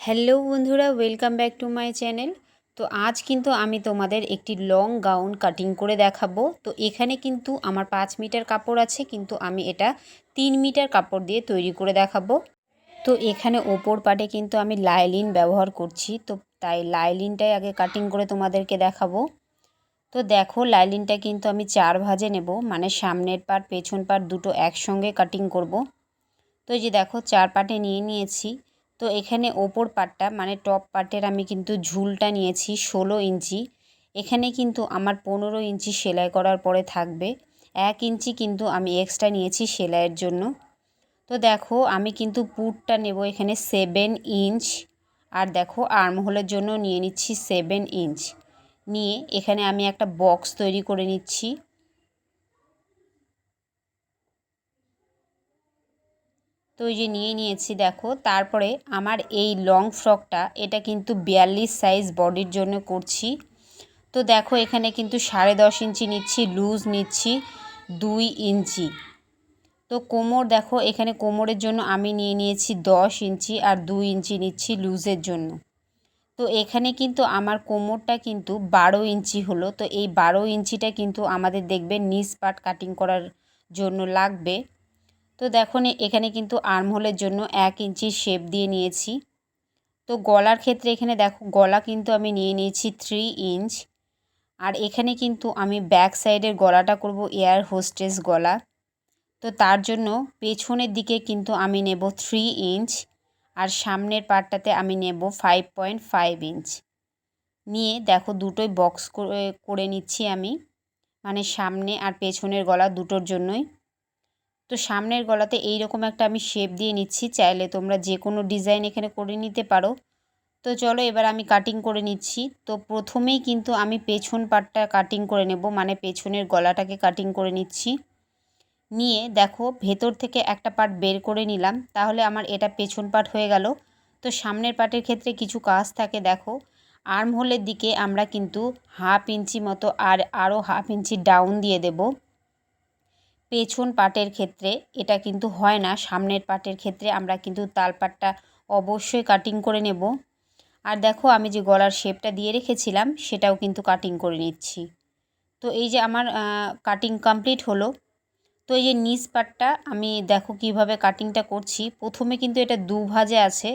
Hello বন্ধুরা welcome back to my channel তো আজ কিন্তু আমি তোমাদের একটি লং গাউন কাটিং করে দেখাবো। তো এখানে কিন্তু আমার পাঁচ মিটার কাপড় আছে, কিন্তু আমি এটা তিন মিটার কাপড় দিয়ে তৈরি করে দেখাবো। তো এখানে ওপর পাটে কিন্তু আমি লাইলিন ব্যবহার করছি। তো তাই লাইলিনটাই আগে কাটিং করে তোমাদেরকে দেখাবো। তো দেখো লাইলিনটা কিন্তু আমি চার ভাজে নেব মানে সামনের পাট, পেছন পাট দুটো একসঙ্গে কাটিং করব। তো যে দেখো, চার পাটে নিয়ে নিয়েছি। তো এখানে ওপর পাটটা মানে টপ পার্টের আমি কিন্তু ঝুলটা নিয়েছি ষোলো ইঞ্চি। এখানে কিন্তু আমার পনেরো ইঞ্চি সেলাই করার পরে থাকবে। এক ইঞ্চি কিন্তু আমি এক্সট্রা নিয়েছি সেলাইয়ের জন্য। তো দেখো, আমি কিন্তু পুটটা নেব এখানে সেভেন ইঞ্চ আর দেখো আর্মহোলের জন্য নিয়ে নিচ্ছি সেভেন ইঞ্চ নিয়ে এখানে আমি একটা বক্স তৈরি করে নিচ্ছি। তো এই যে নিয়ে নিয়েছি, দেখো। তারপরে আমার এই লং ফ্রকটা এটা কিন্তু বিয়াল্লিশ সাইজ বডির জন্য করছি। তো দেখো, এখানে কিন্তু সাড়ে দশ ইঞ্চি নিচ্ছি লুজ নিচ্ছি, দুই ইঞ্চি। তো কোমর, দেখো, এখানে কোমরের জন্য আমি নিয়ে নিয়েছি দশ ইঞ্চি আর দুই ইঞ্চি নিচ্ছি লুজের জন্য। তো এখানে কিন্তু আমার কোমরটা কিন্তু বারো ইঞ্চি হলো। তো এই বারো ইঞ্চিটা কিন্তু আমাদের দেখবে নিচ পাট কাটিং করার জন্য লাগবে। তো দেখো এখানে কিন্তু আর্মহোলের জন্য এক ইঞ্চি শেপ দিয়ে নিয়েছি। তো গলার ক্ষেত্রে এখানে দেখো, গলা কিন্তু আমি নিয়ে নিয়েছি থ্রি ইঞ্চ আর এখানে কিন্তু আমি ব্যাক সাইডের গলাটা করব এয়ার হোস্টেস গলা। তো তার জন্য পেছনের দিকে কিন্তু আমি নেব থ্রি ইঞ্চ আর সামনের পার্টটাতে আমি নেব ফাইভ পয়েন্ট ফাইভ ইঞ্চ নিয়ে দেখো দুটোই বক্স করে করে নিচ্ছি আমি। মানে সামনে আর পেছনের গলা দুটোর জন্যই। তো সামনের গলাতে এই রকম একটা আমি শেপ দিয়ে নিচ্ছি, চাইলে তোমরা যে কোনো ডিজাইন এখানে করে নিতে পারো। তো চলো এবার আমি কাটিং করে নিচ্ছি। তো প্রথমেই কিন্তু আমি পেছন পাটটা কাটিং করে নেব মানে পেছনের গলাটাকে কাটিং করে নিচ্ছি। নিয়ে দেখো, ভেতর থেকে একটা পার্ট বের করে নিলাম, তাহলে আমার এটা পেছন পাট হয়ে গেল। তো সামনের পাটের ক্ষেত্রে কিছু কাজ থাকে, দেখো। আর্ম হোলের দিকে আমরা কিন্তু হাফ ইঞ্চি মতো আর আরও হাফ ইঞ্চি ডাউন দিয়ে দেবো। পেছন পাটের ক্ষেত্রে এটা কিন্তু হয় না, সামনের পাটের ক্ষেত্রে আমরা কিন্তু তাল পাটটা অবশ্যই কাটিং করে নেব। আর দেখো আমি যে গলার শেপটা দিয়ে রেখেছিলাম, সেটাও কিন্তু কাটিং করে নিচ্ছি। তো এই যে আমার কাটিং কমপ্লিট হলো। তো এই যে নিচ পাটটা আমি দেখো কীভাবে কাটিংটা করছি। প্রথমে কিন্তু এটা দু ভাজে আছে,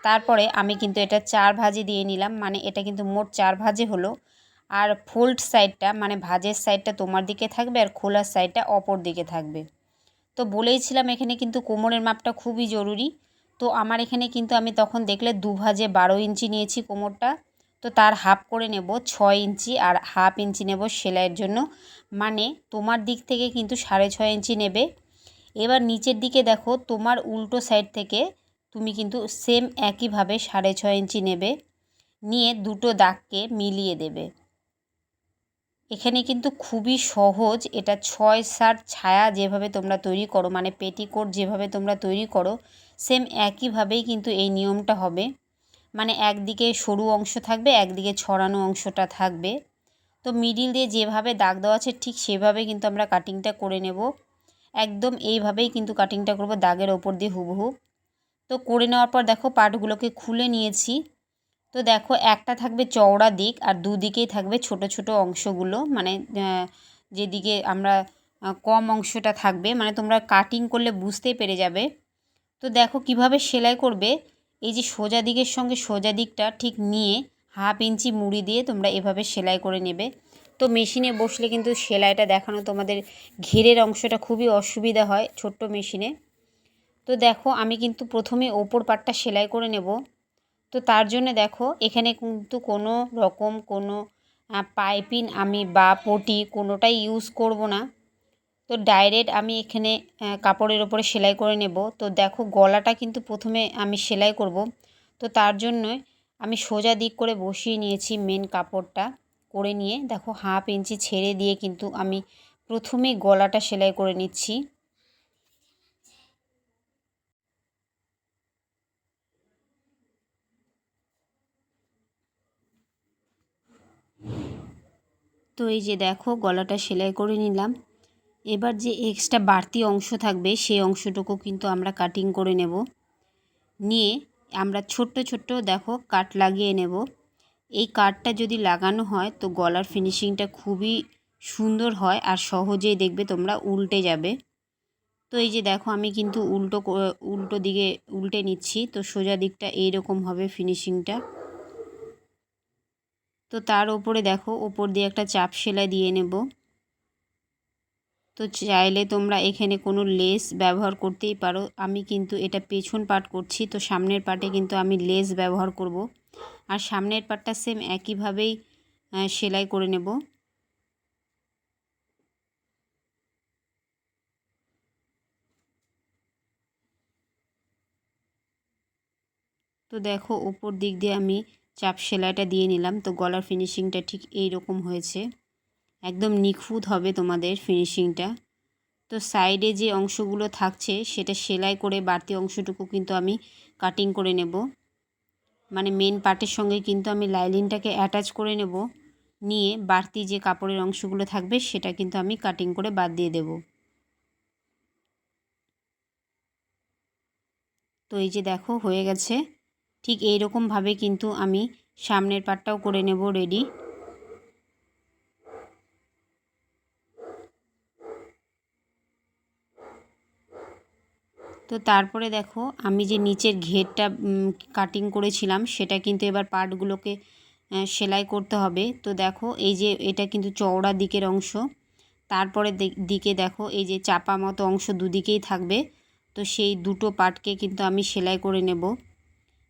তারপরে আমি কিন্তু এটা চার ভাজে দিয়ে নিলাম মানে এটা কিন্তু মোট চার ভাজে হলো। আর ফোল্ড সাইডটা মানে ভাজের সাইডটা তোমার দিকে থাকবে আর খোলার সাইডটা অপর দিকে থাকবে। তো বলেইছিলাম এখানে কিন্তু কোমরের মাপটা খুবই জরুরি। তো আমার এখানে কিন্তু আমি তখন দেখলে দু ভাজে বারো ইঞ্চি নিয়েছি কোমরটা। তো তার হাফ করে নেব, ছয় ইঞ্চি আর হাফ ইঞ্চি নেব সেলাইয়ের জন্য। মানে তোমার দিক থেকে কিন্তু সাড়ে ছয় ইঞ্চি নেবে। এবার নিচের দিকে দেখো, তোমার উল্টো সাইড থেকে তুমি কিন্তু সেম একইভাবে সাড়ে ছয় ইঞ্চি নেবে। নিয়ে দুটো দাগকে মিলিয়ে দেবে। এখানে কিন্তু খুবই সহজ। এটা ছয় সাত ছায়া যেভাবে তোমরা তৈরি করো মানে পেটিকোট যেভাবে তোমরা তৈরি করো সেম একইভাবেই কিন্তু এই নিয়মটা হবে। মানে একদিকে সরু অংশ থাকবে, একদিকে ছড়ানো অংশটা থাকবে। তো মিডিল দিয়ে যেভাবে দাগ দেওয়া আছে, ঠিক সেভাবে কিন্তু আমরা কাটিংটা করে নেব। একদম এইভাবেই কিন্তু কাটিংটা করব, দাগের ওপর দিয়ে হুবহু। তো করে নেওয়ার পর দেখো পাটগুলোকে খুলে নিয়েছি। তো দেখো একটা থাকবে চওড়া দিক আর দুদিকেই থাকবে ছোট ছোট অংশগুলো। মানে যেদিকে আমরা কম অংশটা থাকবে। মানে তোমরা কাটিং করলে বুঝতেই পেরে যাবে। তো দেখো কীভাবে সেলাই করবে। এই যে সোজা দিকের সঙ্গে সোজা দিকটা ঠিক নিয়ে হাফ ইঞ্চি মুড়ি দিয়ে তোমরা এভাবে সেলাই করে নেবে। তো মেশিনে বসলে কিন্তু সেলাইটা দেখানো তোমাদের ঘেরের অংশটা খুবই অসুবিধা হয় ছোট্ট মেশিনে তো দেখো আমি কিন্তু প্রথমে ওপর পাটটা সেলাই করে নেব। তো তার জন্য দেখো, এখানে কিন্তু কোনো রকম কোনো পাইপিন আমি বা পটি কোনোটাই ইউজ করব না। তো ডাইরেক্ট আমি এখানে কাপড়ের ওপরে সেলাই করে নেব। তো দেখো, গলাটা কিন্তু প্রথমে আমি সেলাই করব। তো তার জন্যই আমি সোজা দিক করে বসিয়ে নিয়েছি মেন কাপড়টা করে নিয়ে। দেখো, হাফ ইঞ্চি ছেড়ে দিয়ে কিন্তু আমি প্রথমে গলাটা সেলাই করে নিচ্ছি। তো এই যে দেখো, গলাটা সেলাই করে নিলাম। এবার যে এক্সট্রা বাড়তি অংশ থাকবে, সেই অংশটুকু কিন্তু আমরা কাটিং করে নেব। নিয়ে আমরা ছোট্ট ছোট্ট দেখো কাট লাগিয়ে নেব। এই কাটটা যদি লাগানো হয়, তো গলার ফিনিশিংটা খুবই সুন্দর হয় আর সহজেই দেখবে তোমরা উল্টে যাবে। তো এই যে দেখো, আমি কিন্তু উল্টো উল্টো দিকে উল্টে নিচ্ছি, তো সোজা দিকটা এইরকম হবে ফিনিশিংটা তো তার ওপরে দেখো, ওপর দিয়ে একটা চাপ সেলাই দিয়ে নেব। তো চাইলে তোমরা এখানে কোনো লেস ব্যবহার করতেই পারো। আমি কিন্তু এটা পেছন পাট করছি, তো সামনের পাটে কিন্তু আমি লেস ব্যবহার করব। আর সামনের পাটটা সেম একইভাবেই সেলাই করে নেব। তো দেখো, ওপর দিক দিয়ে আমি চাপ সেলাইটা দিয়ে নিলাম। তো গলার ফিনিশিংটা ঠিক এই রকম হয়েছে। একদম নিখুঁত হবে তোমাদের ফিনিশিংটা তো সাইডে যে অংশগুলো থাকছে, সেটা সেলাই করে বাড়তি অংশটুকু কিন্তু আমি কাটিং করে নেব। মানে মেন পার্টের সঙ্গে কিন্তু আমি লাইলিনটাকে অ্যাটাচ করে নেব। নিয়ে বাড়তি যে কাপড়ের অংশগুলো থাকবে, সেটা কিন্তু আমি কাটিং করে বাদ দিয়ে দেব। তো এই যে দেখো, হয়ে গেছে। ঠিক এই রকমভাবে কিন্তু আমি সামনের পাটটাও করে নেব রেডি তো তারপরে দেখো, আমি যে নিচের ঘেরটা কাটিং করেছিলাম, সেটা কিন্তু এবার পার্টগুলোকে সেলাই করতে হবে। তো দেখো, এই যে এটা কিন্তু চওড়া দিকের অংশ। তারপরে দিকে দেখো, এই যে চাপা মতো অংশ দুদিকেই থাকবে। তো সেই দুটো পার্টকে কিন্তু আমি সেলাই করে নেব।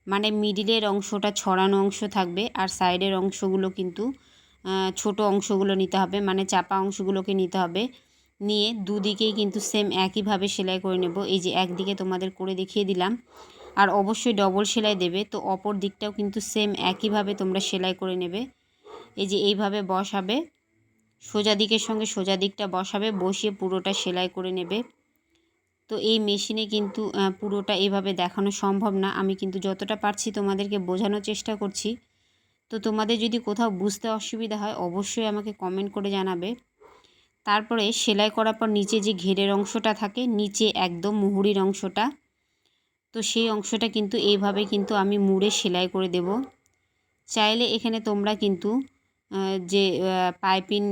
মানে মিডিলের অংশটা ছড়ানো অংশ থাকবে আর সাইডের অংশগুলো কিন্তু ছোট অংশগুলো নিতে হবে মানে চাপা অংশগুলোকে নিতে হবে। নিয়ে দুদিকেই কিন্তু সেম একইভাবে সেলাই করে নেব। এই যে একদিকে তোমাদের করে দেখিয়ে দিলাম। আর অবশ্যই ডবল সেলাই দেবে, তো অপর দিকটাও কিন্তু সেম একইভাবে তোমরা সেলাই করে নেবে। এই যে এইভাবে বসাবে, সোজা দিকের সঙ্গে সোজা দিকটা বসাবে, বসিয়ে পুরোটা সেলাই করে নেবে। তো এই মেশিনে কিন্তু পুরোটা এভাবে দেখানো সম্ভব না। আমি কিন্তু যতটা পারছি তোমাদেরকে বোঝানোর চেষ্টা করছি। তো তোমাদের যদি কোথাও বুঝতে অসুবিধা হয়, অবশ্যই আমাকে কমেন্ট করে জানাবে। তারপরে সেলাই করার পর নিচে যে ঘেরের অংশটা থাকে, নিচে একদম মুহুরির অংশটা, তো সেই অংশটা কিন্তু এইভাবে কিন্তু আমি মুড়ে সেলাই করে দেব। চাইলে এখানে তোমরা কিন্তু যে পাইপিং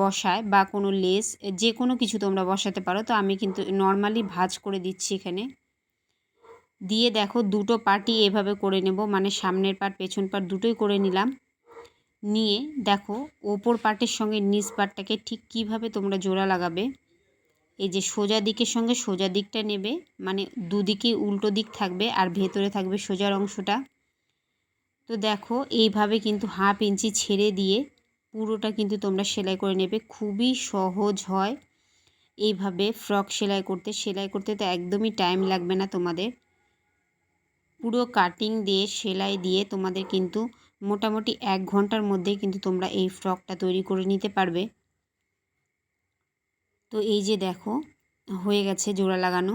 বসায় বা কোনো লেস, যে কোনো কিছু তোমরা বসাতে পারো, তো আমি কিন্তু নর্মালি ভাজ করে দিচ্ছি এখানে। দিয়ে দেখো দুটো পার্টি এভাবে করে নেব মানে সামনের পার্ট পেছন পার্ট দুটোই করে নিলাম। নিয়ে দেখো ওপর পার্টের সঙ্গে নিচ পার্টটাকে ঠিক কীভাবে তোমরা জোড়া লাগাবে। এই যে সোজা দিকের সঙ্গে সোজা দিকটা নেবে মানে দুদিকে উল্টো দিক থাকবে আর ভেতরে থাকবে সোজার অংশটা। তো দেখো, এইভাবে কিন্তু হাফ ইঞ্চি ছেড়ে দিয়ে পুরোটা কিন্তু তোমরা সেলাই করে নেবে। খুবই সহজ হয় এইভাবে ফ্রক সেলাই করতে। সেলাই করতে তো একদমই টাইম লাগবে না তোমাদের। পুরো কাটিং দিয়ে, সেলাই দিয়ে তোমাদের কিন্তু মোটামুটি এক ঘণ্টার মধ্যেই কিন্তু তোমরা এই ফ্রকটা তৈরি করে নিতে পারবে। তো এই যে দেখো, হয়ে গেছে জোড়া লাগানো।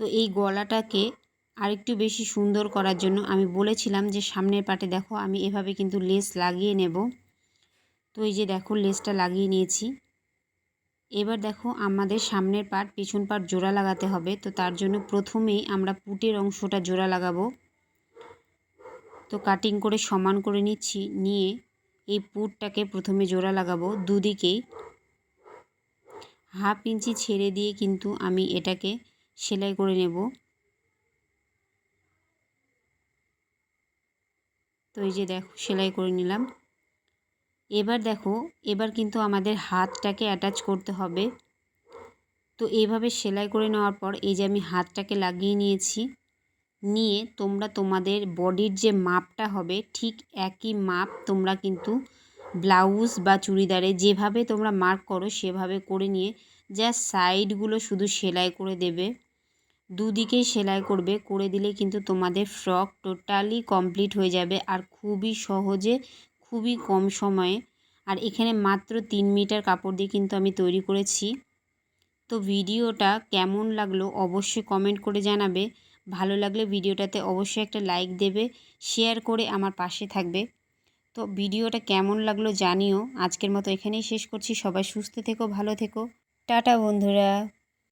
তো এই গলাটাকে আরেকটু বেশি সুন্দর করার জন্য আমি বলেছিলাম যে সামনের পাটে দেখো, আমি এভাবে কিন্তু লেস লাগিয়ে নেব। তো এই যে দেখো, লেসটা লাগিয়ে নিয়েছি। এবার দেখো, আমাদের সামনের পাট, পিছন পাট জোড়া লাগাতে হবে। তো তার জন্য প্রথমেই আমরা পুটের অংশটা জোড়া লাগাবো। তো কাটিং করে সমান করে নিচ্ছি, নিয়ে এই পুটটাকে প্রথমে জোড়া লাগাবো দুদিকেই। হাফ ইঞ্চি ছেড়ে দিয়ে কিন্তু আমি এটাকে সেলাই করে নেব। তো এই যে দেখো, সেলাই করে নিলাম। এবার দেখো, এবার কিন্তু আমাদের হাতটাকে অ্যাটাচ করতে হবে। তো এইভাবে সেলাই করে নেওয়ার পর এই যে আমি হাতটাকে লাগিয়ে নিয়েছি, নিয়ে তোমরা তোমাদের বডির যে মাপটা হবে, ঠিক একই মাপ তোমরা কিন্তু ব্লাউজ বা চুড়িদারে যেভাবে তোমরা মার্ক করো সেভাবে করে নিয়ে জাস্ট সাইডগুলো শুধু সেলাই করে দেবে। দুদিকেই সেলাই করবে, করে দিলে কিন্তু তোমাদের ফ্রক টোটালি কমপ্লিট হয়ে যাবে আর খুবই সহজে, খুবই কম সময়ে। আর এখানে মাত্র তিন মিটার কাপড় দিয়ে কিন্তু আমি তৈরি করেছি। তো ভিডিওটা কেমন লাগল অবশ্যই কমেন্ট করে জানাবে। ভালো লাগলে ভিডিওটাতে অবশ্যই একটা লাইক দেবে শেয়ার করে আমার পাশে থাকবে। তো ভিডিওটা কেমন লাগল জানিও। আজকের মতো এখানেই শেষ করছি। সবাই সুস্থ থেকো, ভালো থেকো। টাটা বন্ধুরা।